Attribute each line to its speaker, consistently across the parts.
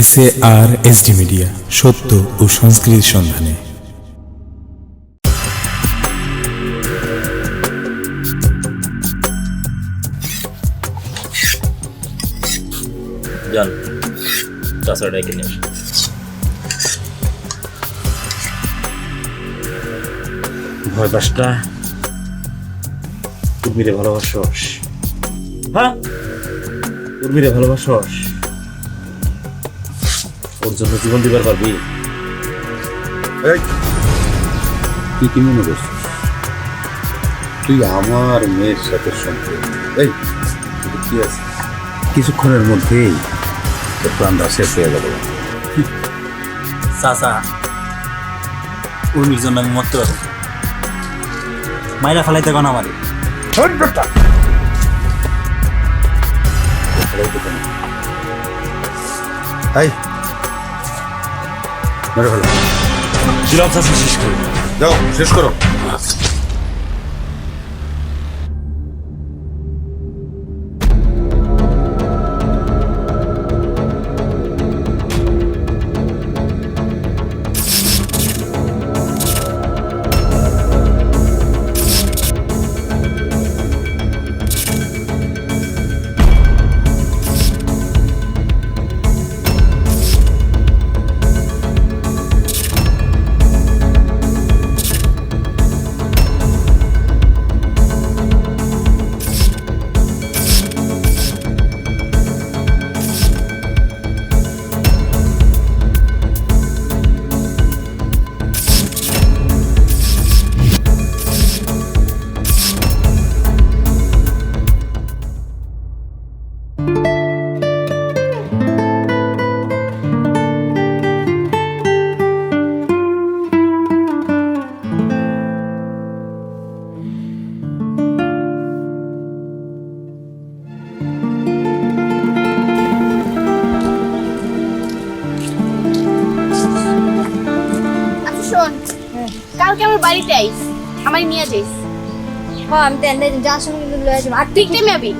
Speaker 1: S A R SD media সত্য ও সংস্কৃতির সন্ধানে।
Speaker 2: যান চাষা ডেকে নিয়ে ভয় পাসটা উর্মিরে ভালোবাসস। হ্যাঁ? উর্মিরে ভালোবাসস। ওর জন্য জীবন দিবার পারবি?
Speaker 3: এই, তুই কি মনে করছিস? তুই আমার মেয়ের সাথে সম্পর্ক। এই কি আছে? কিছুক্ষণের মধ্যেই তোর প্রাণটা শেষ হয়ে গেল।
Speaker 2: চাষা উর্মির জন্য আমি মরতে পারি মাইরা ফেলাইতে কোন আমারে।
Speaker 3: এই মেরে ফেলো
Speaker 2: দিলাম চাষা শেষ করি।
Speaker 3: যাও শেষ করো।
Speaker 4: শোন কালকে আমার বাড়িতে আইস আমার নিয়ে যাইস।
Speaker 5: হ্যাঁ আমি তো এনে যাওয়ার সময় কিন্তু লয়ে যাব আর
Speaker 4: ঠিক টাইমে আবি।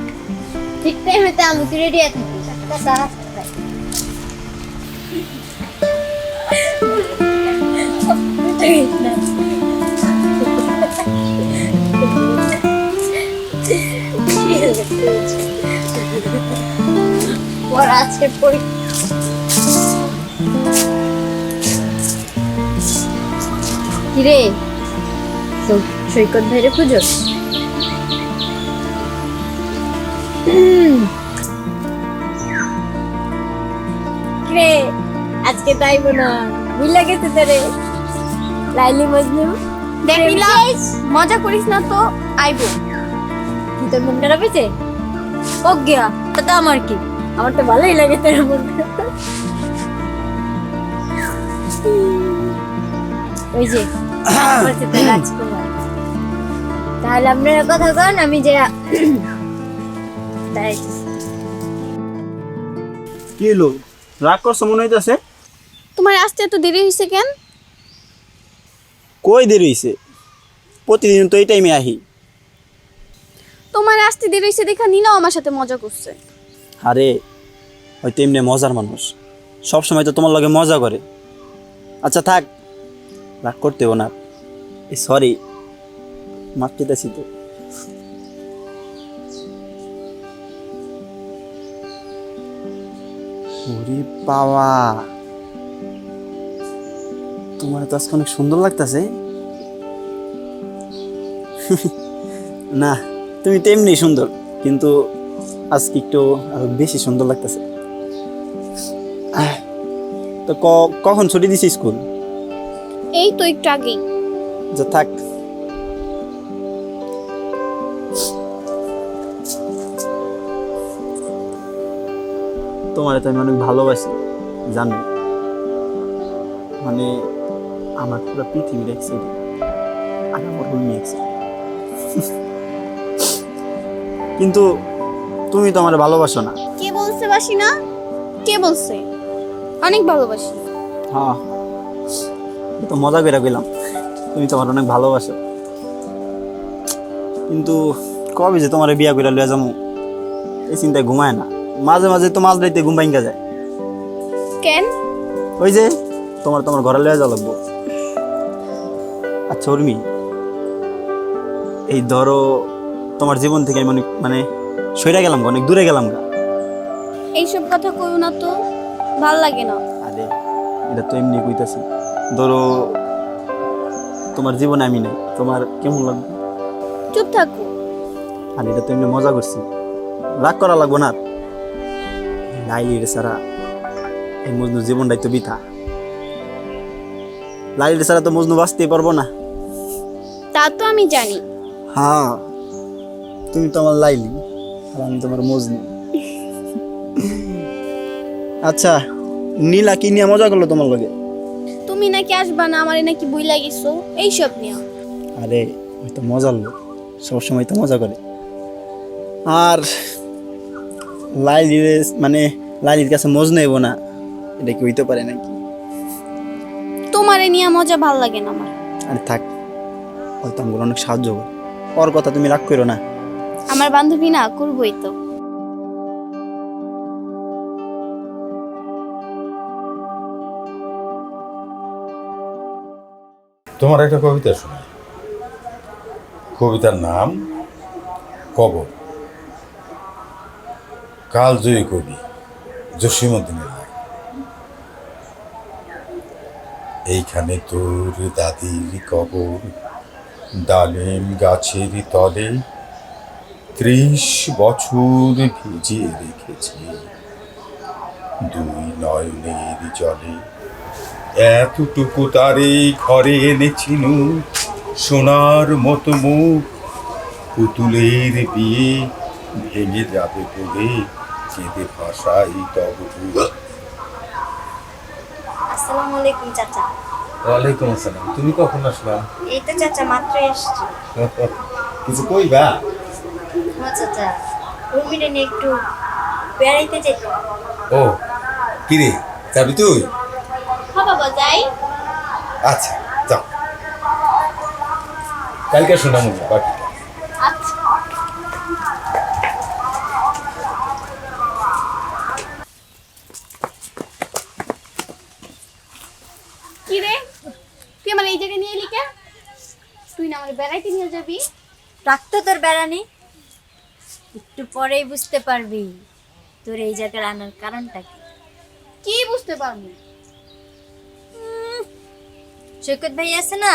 Speaker 5: ঠিক টাইমে তো আমি তুই রেডি আছিস ওর আজকে পরীক্ষা। কিরে? তো সৈকত ভাইরে খুঁজোস রে আজকে তাই না গেছে তোরে লাইলি মজনু
Speaker 4: দেখ মজা করিস না তো আইবো।
Speaker 5: কি তোর মন খারাপ হয়েছে ও গিয়া তাতে আমার কি? আমার তো ভালোই লাগে তোর মন। ওই যে তাহলে আপনারা কথা কন আমি যে
Speaker 6: কি হলো? রাগ করছ মনে হইতেছে?
Speaker 4: তোমার আসতে এত দেরি হয়েছে কেন?
Speaker 6: কই দেরি হইছে? প্রতিদিন তো এই টাইমে আহি।
Speaker 4: তোমার আসতে দেরি হয়েছে দেখা নীলাও আমার সাথে মজা করছে।
Speaker 6: আরে হয়তো এমনি মজার মানুষ। সব সময় তো তোমার লগে মজা করে। আচ্ছা থাক। রাগ করতে না। সরি মাফ চেতেছি তো। তোমার তো আজকে অনেক সুন্দর লাগতেছে। না, তুমি তেমনি সুন্দর, কিন্তু আজকে একটু আরও বেশি সুন্দর লাগতেছে। তো কখন ছুটি দিছি স্কুল?
Speaker 4: এই তো একটু আগেই।
Speaker 6: যে থাক। তোমার তো আমি অনেক ভালোবাসি জানো। মানে আমার পুরো পৃথিবীর এক সাইডে আর আমার রুমি এক কিন্তু তুমি তো আমার ভালোবাসো না।
Speaker 4: কে বলছে বাসি না কে বলছে? অনেক ভালোবাসি।
Speaker 6: হ্যাঁ। তো মজা করে গেলাম। তুমি তো আমার অনেক ভালোবাসো। কিন্তু কবে যে তোমার বিয়া করে লয়ে যাব এই চিন্তায় ঘুমায় না। মাঝে মাঝে তো মাঝ রাইতে ঘুম ভাঙ্গা যায়।
Speaker 4: কেন?
Speaker 6: ওই যে তোমার তোমার ঘরে লয়ে যাওয়া লাগবো। আচ্ছা উর্মি এই ধরো তোমার জীবন থেকে আমি অনেক মানে সইরা গেলাম গা, অনেক দূরে গেলাম গা।
Speaker 4: এইসব কথা কইও না তো ভালো লাগে না।
Speaker 6: আরে এটা তো এমনি কইতাছি। ধরো তোমার জীবনে আমি নাই তোমার কেমন লাগবে?
Speaker 4: চুপ থাকো।
Speaker 6: আর এটা তো এমনি মজা করছি। রাগ করা লাগবো না লাইলি রে সারা এই মজনু জীবনটাই তো বিথা। লাইলি রে সারা তো মজনু বাঁচতেই পারব না।
Speaker 4: তা তো আমি জানি।
Speaker 6: হ্যাঁ তুমি তো আমার লাইলি আর আমি তোমার মজনু। আচ্ছা নীলা কি নিয়ে মজা করল তোমার লগে?
Speaker 4: তুমি নাকি আসবা না? আমারে নাকি বই লাগিছো এইসব নিয়ে।
Speaker 6: আরে ওই তো মজার লোক সবসময় তো মজা করে। আর লাইলির মানে লাইলির কাছে মজ নেব না। এটা কি হইতে পারে নাকি?
Speaker 4: তোমার তোমারে নিয়ে মজা ভালো লাগে না আমার।
Speaker 6: আরে থাক। হয়তো আমাকে অনেক সাহায্য করে। ওর কথা তুমি রাগ করো না।
Speaker 4: আমার বান্ধবী না করবই তো।
Speaker 3: তোমার একটা কবিতা শোনাই। কবিতার নাম কবর। কালজয়ী কবি জসীমউদ্দিনের লেখা। এইখানে তোর দাদির কবর, ডালিম গাছের তলে ত্রিশ বছর ভিজিয়ে রেখেছে। দুই নয়নের জলে এতটুকু তারে ঘরে এনেছিনু সোনার মতো মুখ। পুতুলের বিয়ে ভেঙে যাবে বলে কেঁদে ভাষাই তব
Speaker 5: আসসালামু আলাইকুম চাচা।
Speaker 3: ওয়ালাইকুম আসসালাম। তুমি কখন আসলাম
Speaker 5: এই তো চাচা মাত্র এসছি।
Speaker 3: কিছু কইবা?
Speaker 5: ও চাচা রুমিরে নিয়ে একটু বেড়াইতে যেত।
Speaker 3: ও কিরে যাবি তুই?
Speaker 4: যাই
Speaker 3: আচ্ছা যাও। কালকে শোনাম বাকি।
Speaker 4: আচ্ছা। কি রে? তুই আমার এই জায়গায় নিয়ে এলি কে তুই না আমার বেড়াইতে নিয়ে যাবি?
Speaker 5: রাখতো তোর বেড়ানি একটু পরেই বুঝতে পারবি তোর এই জায়গায় আনার কারণটা কি।
Speaker 4: কি বুঝতে পারবি?
Speaker 5: সৈকত ভাই আছে না?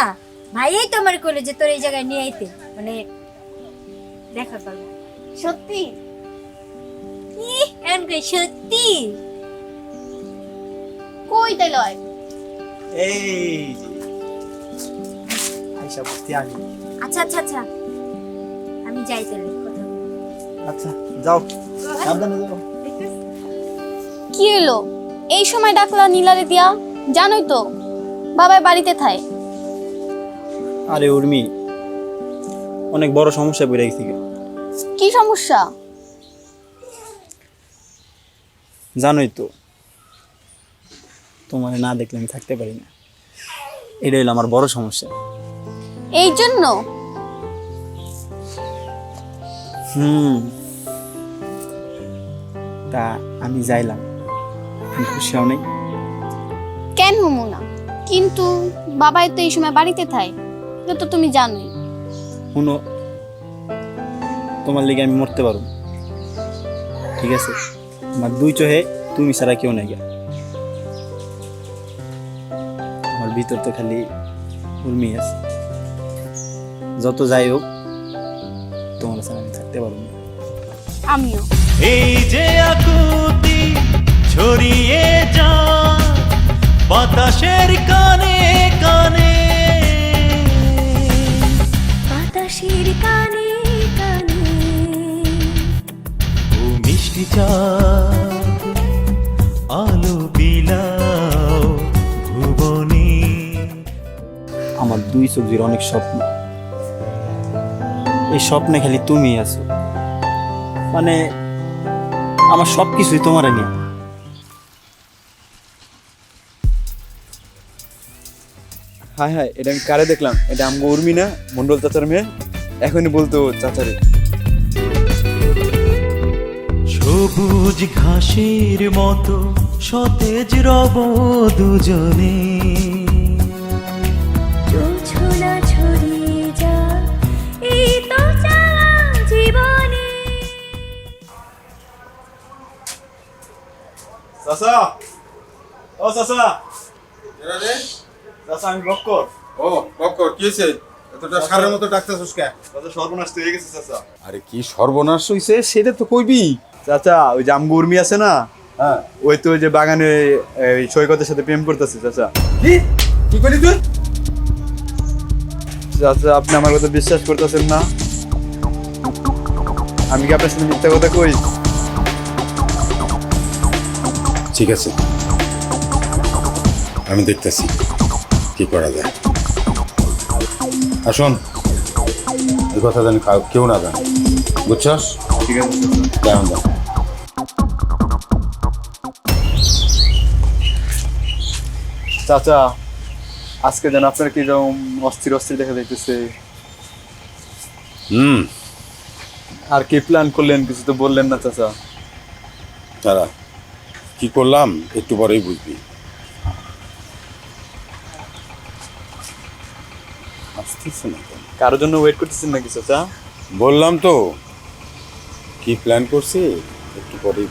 Speaker 5: ভাইয়াই তো আমার করল যে তোর এই জায়গায় নিয়ে আইতে। মানে দেখা করব।
Speaker 4: সত্যি?
Speaker 5: এমন সত্যি?
Speaker 4: কই তাই লয়
Speaker 6: এই আইসা আমি
Speaker 5: আচ্ছা আচ্ছা আচ্ছা। আমি যাই তাহলে
Speaker 6: আচ্ছা যাও। সাবধানে যাও।
Speaker 4: কি এলো এই সময় ডাকলা নীলারে দিয়া? জানোই তো। বাবাই বাড়িতে থায়
Speaker 6: আরে উর্মি অনেক বড় সমস্যা পড়ে গেছি।
Speaker 4: কি সমস্যা?
Speaker 6: জানোই তো তোমার না দেখলে আমি থাকতে পারি না। এটা হলো আমার বড় সমস্যা।
Speaker 4: এই জন্য?
Speaker 6: হুম তা আমি যাইলাম খুশি হও নাই।
Speaker 4: কেন না? কিন্তু বাবাই তো এই সময় বাড়িতে এটা তো তুমি জানোই।
Speaker 6: শুনো তোমার লিগে আমি মরতে পারো ঠিক আছে? আমার দুই চোহে তুমি ছাড়া কেউ নাই গা। আমার ভিতর তো খালি উর্মি আছে। যত যাই হোক তোমার ছাড়া আমি থাকতে পারব না।
Speaker 4: আমিও।
Speaker 2: এই যে আকুতি ছড়িয়ে যা বাতাসের কানে কানে।
Speaker 5: বাতাসের কানে কানে।
Speaker 2: ও মিষ্টি চাঁদ আলো বিলাও ভুবনে।
Speaker 6: আমার দুই সবজির অনেক স্বপ্ন। এই স্বপ্নে খালি তুমি আছো। মানে আমার সব কিছুই তোমার নিয়ে।
Speaker 7: হায় হায় এটা আমি কারে দেখলাম? এটা আমগো উর্মি না? মন্ডল চাচার মেয়ে? এখনই বলতো চাচারে।
Speaker 8: সবুজ ঘাসের মতো সতেজ রব দুজনে।
Speaker 7: চাচা! ও চাচা! চাচা আমি বক্কর।
Speaker 3: ও বকর কি হয়েছে? এতটা সারের মতো ডাক্তার কে?
Speaker 7: চাচা সর্বনাশ তো হয়ে গেছে চাচা।
Speaker 3: আরে কি সর্বনাশ হইছে সেটা তো কইবি।
Speaker 7: চাচা ওই যে আমগো উর্মি আছে না
Speaker 3: হ্যাঁ।
Speaker 7: ওই তো ওই যে বাগানে এই সৈকতের সাথে প্রেম করতেছে চাচা।
Speaker 3: কি? কি করলি তুই?
Speaker 7: চাচা আপনি আমার কথা বিশ্বাস করতেছেন না। আমি কি আপনার সাথে মিথ্যা কথা কই?
Speaker 3: ঠিক আছে। আমি দেখতেছি। কি করা যায়? আসুন এই কথা জানি কেউ না জানে। বুঝছস?
Speaker 7: ঠিক আছে চাচা আজকে যেন আপনার কি রকম অস্থির অস্থির দেখা যাইতেছে।
Speaker 3: হুম।
Speaker 7: আর কি প্ল্যান করলেন কিছু তো বললেন না চাচা।
Speaker 3: তারা কি করলাম? একটু পরেই বুঝবি। না
Speaker 7: কারোর জন্য ওয়েট করতেছেন নাকি চাচা?
Speaker 3: বললাম তো। কি প্ল্যান করছি? একটু পরেই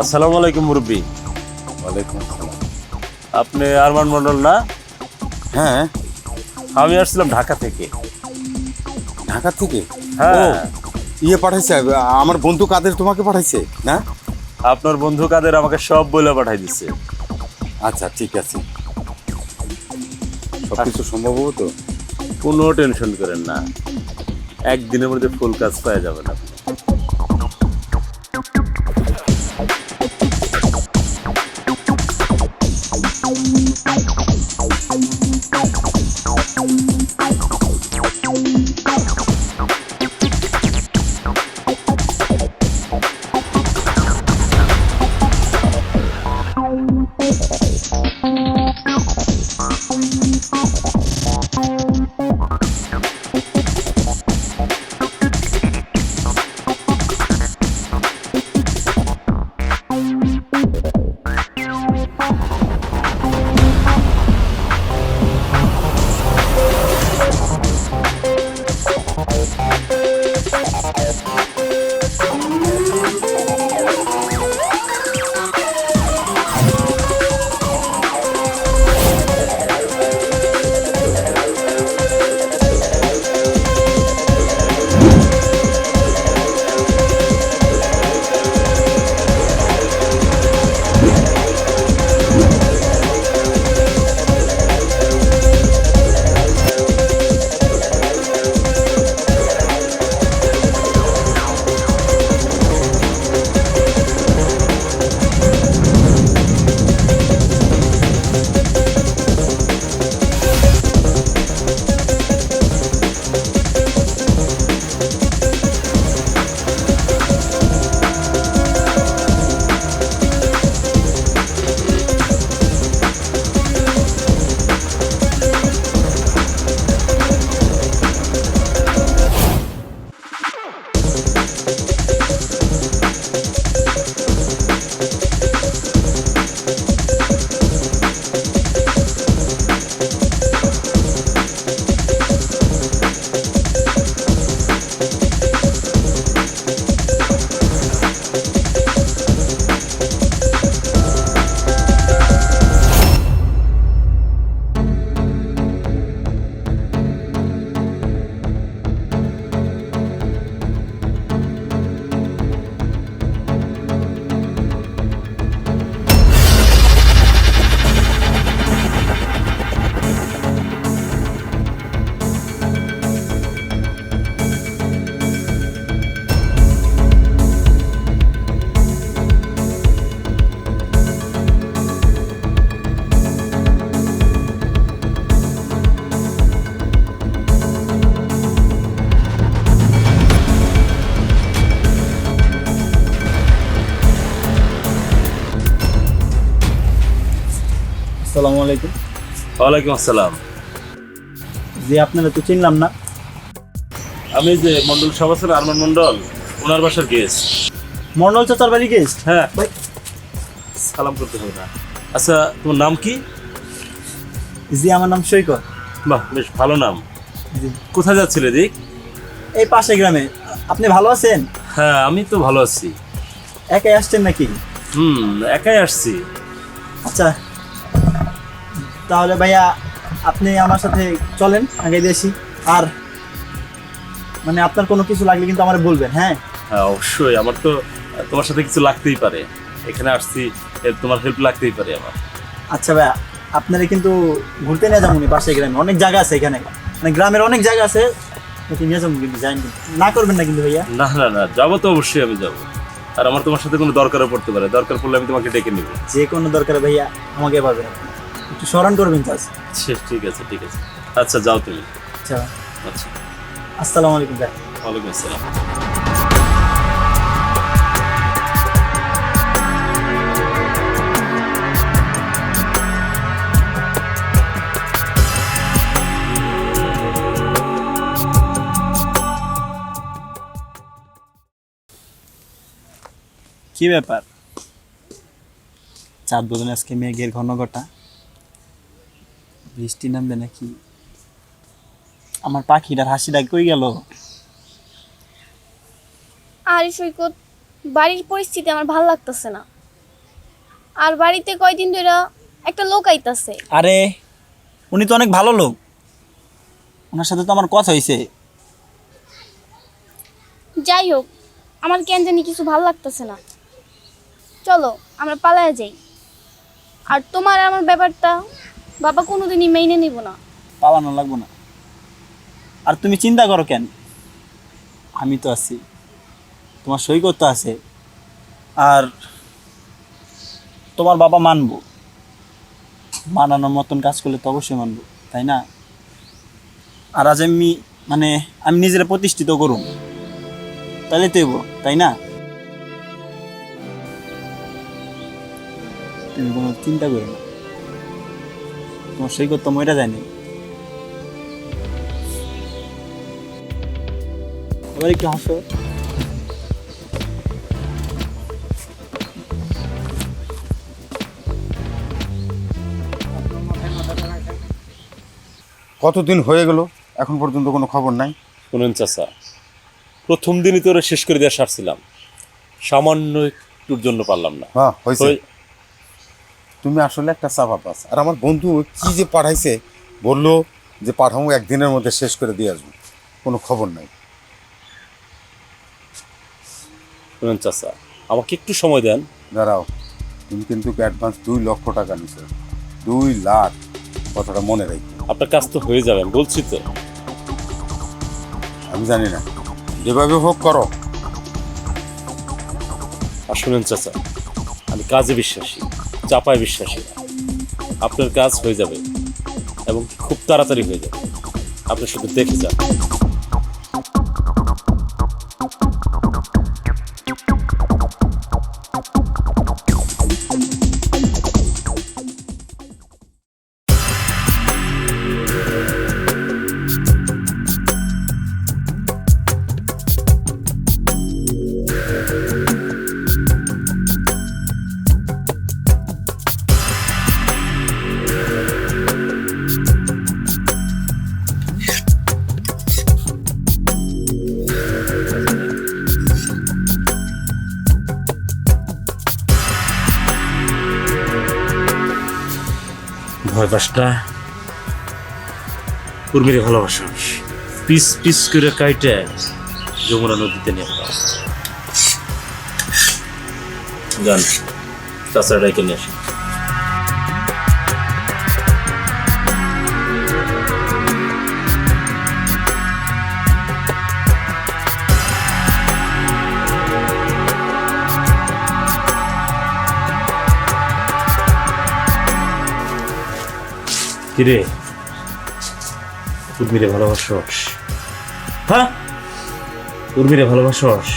Speaker 9: আসসালামু আলাইকুম মুরব্বী।
Speaker 3: ওয়ালাইকুম আসসালাম।
Speaker 9: আপনি আরমান মন্ডল না?
Speaker 3: হ্যাঁ।
Speaker 9: আমি আসছিলাম ঢাকা থেকে।
Speaker 3: ঢাকা থেকে?
Speaker 9: হ্যাঁ।
Speaker 3: ইয়ে পাঠাইছে আমার বন্ধু কাদের তোমাকে পাঠাইছে না?
Speaker 9: আপনার বন্ধু কাদের আমাকে সব বলে পাঠাই দিচ্ছে
Speaker 3: আচ্ছা ঠিক আছে। আচ্ছা। সব কিছু তো?
Speaker 9: কোনো টেনশন করেন না। একদিনের মধ্যে ফুল কাজ পাওয়া যাবে না। ওয়ালাইকুম আসসালাম।
Speaker 6: জি আপনারা তো চিনলাম না।
Speaker 9: আমি যে মন্ডল সভাসদ আরমান মন্ডল ওনার বাসার গেস্ট
Speaker 6: মন্ডল চাচার বাড়ি গেস্ট
Speaker 9: হ্যাঁ। সালাম করতে হবে না। আচ্ছা তোমার নাম কি?
Speaker 6: জি আমার নাম সৈকত।
Speaker 9: বাহ বেশ ভালো নাম। কোথায় যাচ্ছিলে দিক?
Speaker 6: এই পাশে গ্রামে। আপনি ভালো আছেন?
Speaker 9: হ্যাঁ আমি তো ভালো আছি।
Speaker 6: একাই আসছেন নাকি?
Speaker 9: হুম একাই আসছি।
Speaker 6: আচ্ছা তাহলে ভাইয়া আপনি আমার সাথে চলেন আগে দেশি আর মানে আপনার কোনো কিছু লাগলে কিন্তু আমার বলবেন হ্যাঁ?
Speaker 9: হ্যাঁ অবশ্যই। আমার তো তোমার সাথে কিছু লাগতেই পারে। এখানে আসছি তোমার হেল্প লাগতেই পারে আমার।
Speaker 6: আচ্ছা ভাইয়া আপনারা কিন্তু ঘুরতে নিয়ে যাব পাশে গ্রামে। অনেক জায়গা আছে এখানে। মানে গ্রামের অনেক জায়গা আছে নিয়ে যাব কিন্তু যাইনি। না করবেন না কিন্তু ভাইয়া?
Speaker 9: না না না যাব তো অবশ্যই আমি যাব। আর আমার তোমার সাথে কোনো দরকারও পড়তে পারে। দরকার পড়লে আমি তোমাকে ডেকে নেব।
Speaker 6: যে কোনো দরকারে ভাইয়া আমাকে পাবেন। আপনি। একটু স্মরণ করবেন চাষ
Speaker 9: আচ্ছা, ঠিক আছে ঠিক আছে। আচ্ছা যাও তুমি
Speaker 6: আচ্ছা।
Speaker 9: আচ্ছা।
Speaker 6: আসসালামু আলাইকুম ভাই।
Speaker 9: ওয়ালাইকুম আসসালাম।
Speaker 6: কি ব্যাপার? চাঁদ বদলে আজকে মেঘের ঘন ঘটা বৃষ্টি নামবে নাকি? আমার পাখিটার হাসিটা কই গেল?
Speaker 4: আর সৈকত বাড়ির পরিস্থিতি আমার ভালো লাগতেছে না। আর বাড়িতে কয়দিন ধরে একটা লোক আইতাছে।
Speaker 6: আরে উনি তো অনেক ভালো লোক। ওনার সাথে তো আমার কথা হয়েছে
Speaker 4: যাই হোক আমার কেন জানি কিছু ভালো লাগতেছে না। চলো আমরা পালায় যাই। আর তোমার আমার ব্যাপারটা বাবা কোনোদিনই মেনে নিব না।
Speaker 6: পালানো লাগবো না। আর তুমি চিন্তা করো কেন? আমি তো আছি। তোমার সৈকত আছে। আর তোমার বাবা মানবো। মানানোর মতন কাজ করলে তো অবশ্যই মানবো, তাই না? আর আজ আমি মানে আমি নিজেরা প্রতিষ্ঠিত করুন। তাহলে তো তাই না? তুমি কোনো চিন্তা করো না। তোমার সৈকত তো মরে যায়নি এবার একটু হাসো
Speaker 3: কতদিন হয়ে গেল? এখন পর্যন্ত কোনো খবর নাই?
Speaker 9: শুনুন চাচা প্রথম দিনই তোরা শেষ করে দেওয়া সারছিলাম। সামান্য একটুর জন্য পারলাম না।
Speaker 3: হ্যাঁ তুমি আসলে একটা চাপা পাস আর আমার বন্ধু কি যে পাঠাইছে বলল যে পাঠাবো একদিনের মধ্যে শেষ করে দিয়ে আসব। কোনো খবর নাই।
Speaker 9: শুনুন চাচা আমাকে একটু সময় দেন।
Speaker 3: দাঁড়াও তুমি কিন্তু অ্যাডভান্স দুই লক্ষ টাকা নিছো। দুই লাখ কথাটা মনে রাখি।
Speaker 9: আপনার কাজ তো হয়ে যাবে আমি বলছি তো।
Speaker 3: আমি জানি না। যেভাবে হোক করো।
Speaker 9: আর শুনেন চাচা আমি কাজে বিশ্বাসী। চাপায় বিশ্বাসী। আপনার কাজ হয়ে যাবে এবং খুব তাড়াতাড়ি হয়ে যাবে। আপনি শুধু দেখে যান। ভয় পাস না ভালোবাসাস পিস পিস করে কাইটে যমুনা নদীতে নিয়ে যান ডেকে নিয়ে আসি কিরে? উর্মিরে ভালোবাসস। হ্যাঁ? উর্মিরে ভালোবাসস।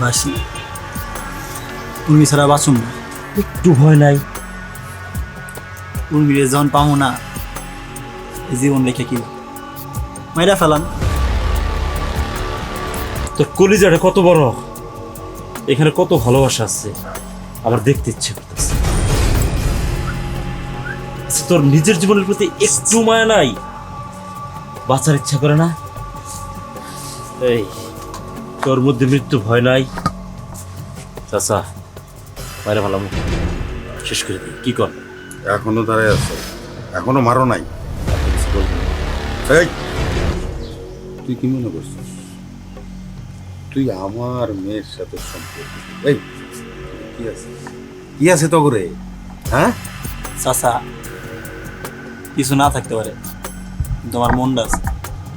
Speaker 6: বাসি তুমি ছাড়া বাঁচুন
Speaker 9: একটু ভয় নাই।
Speaker 6: উর্মিরে যখন পাবো না জীবন রেখে কি? মাইরা ফেলান
Speaker 9: তোর কলিজাটা কত বড়? এখানে কত ভালোবাসা আছে। আমার দেখতে ইচ্ছে তোর নিজের জীবনের প্রতি একটু মায়া নাই। বাঁচার ইচ্ছা করে না? এই তোর মধ্যে মৃত্যু ভয় নাই? চাচা বাইরে ভালো শেষ করে দিই কি কর?
Speaker 3: এখনও দাঁড়ায় আছো। এখনও মারো নাই। তুই কি মনে করছিস? তুই আমার মেয়ের সাথে সম্পর্ক। এই কি আছে? কি আছে তো করে হ্যাঁ?
Speaker 6: চাচা কিছু না থাকতে পারে। কিন্তু আমার মনটা আছে।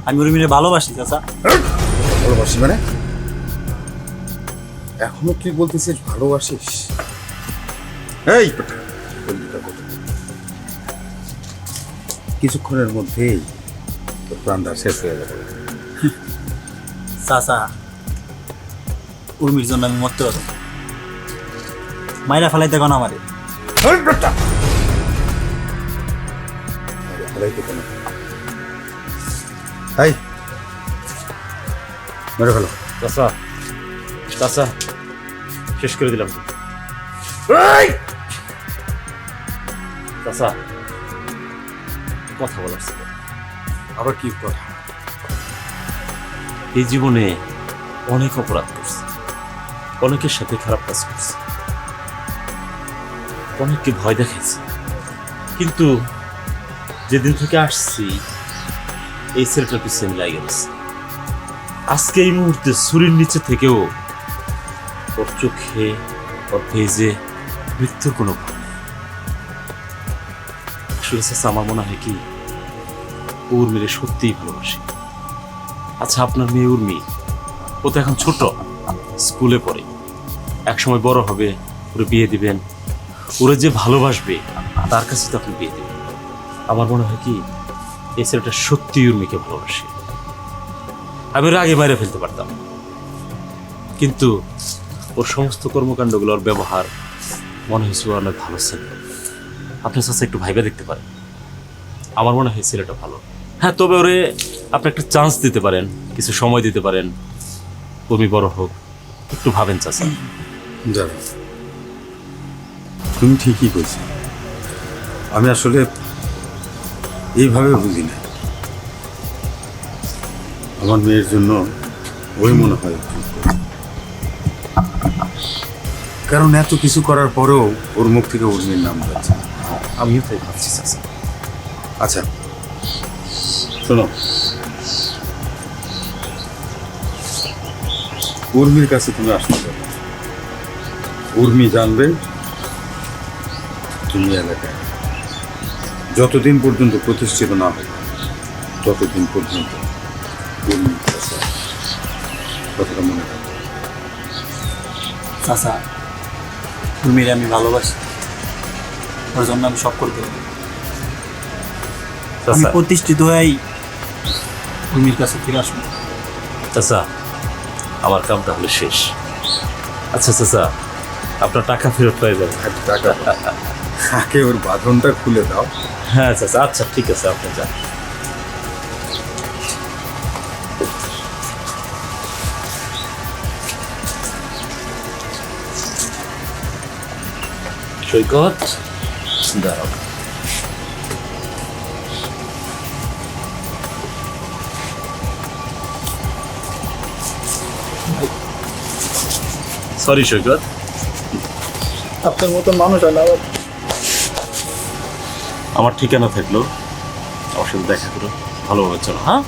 Speaker 6: আমি উর্মিরে ভালোবাসি চাচা।
Speaker 3: ভালোবাসি মানে? এখনও তুই বলতেছিস ভালোবাসিস? এই? কিছুক্ষণের মধ্যেই তোর প্রাণটা শেষ হয়ে যাবে।
Speaker 6: চাচা উর্মির জন্য আমি মরতে পারব। মাইরা ফেলাইতে কোন আমারে।
Speaker 3: এই, মেরে ফেলো।
Speaker 9: চাচা চাচা শেষ করে দিলাম। চাচা কথা বলার
Speaker 3: আবার কি কথা?
Speaker 9: এই জীবনে অনেক অপরাধ করছে। অনেকের সাথে খারাপ কাজ করছে। অনেককে ভয় দেখাইছে। কিন্তু যেদিন থেকে আসছি এই ছেলেটার পিছনে আমি লাগে আজকে এই মুহূর্তে ছুরির নিচে থেকেও ওর চোখে, ওর ভেজে মৃত্যুর কোনো ভয় আসলে আমার মনে হয় কি ওর মেরে সত্যিই ভালোবাসে। আচ্ছা আপনার মেয়ে উর্মি, ও তো এখন ছোট, স্কুলে পড়ে। একসময় বড় হবে, ওরে বিয়ে দিবেন। ওরে যে ভালোবাসবে, তার কাছে তো আপনি বিয়ে দেবেন। আমার মনে হয় কি এই ছেলেটা সত্যি উর্মিকে ভালোবাসে। আমি ওর আগে বাইরে ফেলতে পারতাম। কিন্তু ওর সমস্ত কর্মকাণ্ডগুলো ওর ব্যবহার মনে হয়েছে ও অনেক ভালো ছেলে। আপনার কাছে একটু ভাইবে দেখতে পারেন। আমার মনে হয় ছেলেটা ভালো। হ্যাঁ তবে ওরে আপনি একটা চান্স দিতে পারেন, কিছু সময় দিতে পারেন। তুমি বড় হোক, একটু ভাবেন চাচা।
Speaker 3: তুমি ঠিকই কইছো আমি আসলে এইভাবে বুঝি না। আমার মেয়ের জন্য ওই মনে হয়। কারণ এত কিছু করার পরেও ওর মুখ থেকে ওর মেয়ের নাম যাচ্ছে।
Speaker 9: আমিও তাই ভাবছি
Speaker 3: আচ্ছা শোনো। উর্মির কাছে তুমি আসতে পারো। উর্মি জানবে তুমি এলাকায়। যতদিন পর্যন্ত প্রতিষ্ঠিত না হবে ততদিন পর্যন্ত কথাটা মনে রাখবে
Speaker 6: চাচা আমি ভালোবাসি। ওর জন্য আমি সব করতে পারি আমি প্রতিষ্ঠিত হয়েই উর্মির কাছে ফিরে আসব।
Speaker 9: চাচা আমার কাম তাহলে শেষ। আচ্ছা চাচা আপনার টাকা ফেরত পেয়ে যাবেন
Speaker 3: আর টাকা। আগে ওর বাঁধনটা খুলে দাও।
Speaker 9: হ্যাঁ চাচা আচ্ছা ঠিক আছে আপনি যান। সৈকত দাঁড়াও। সরি সৈকত।
Speaker 6: আপনার মতো মানুষ না
Speaker 9: আমার ঠিকানা থাকল। সাথে দেখা করো। ভালোভাবে চলো হ্যাঁ?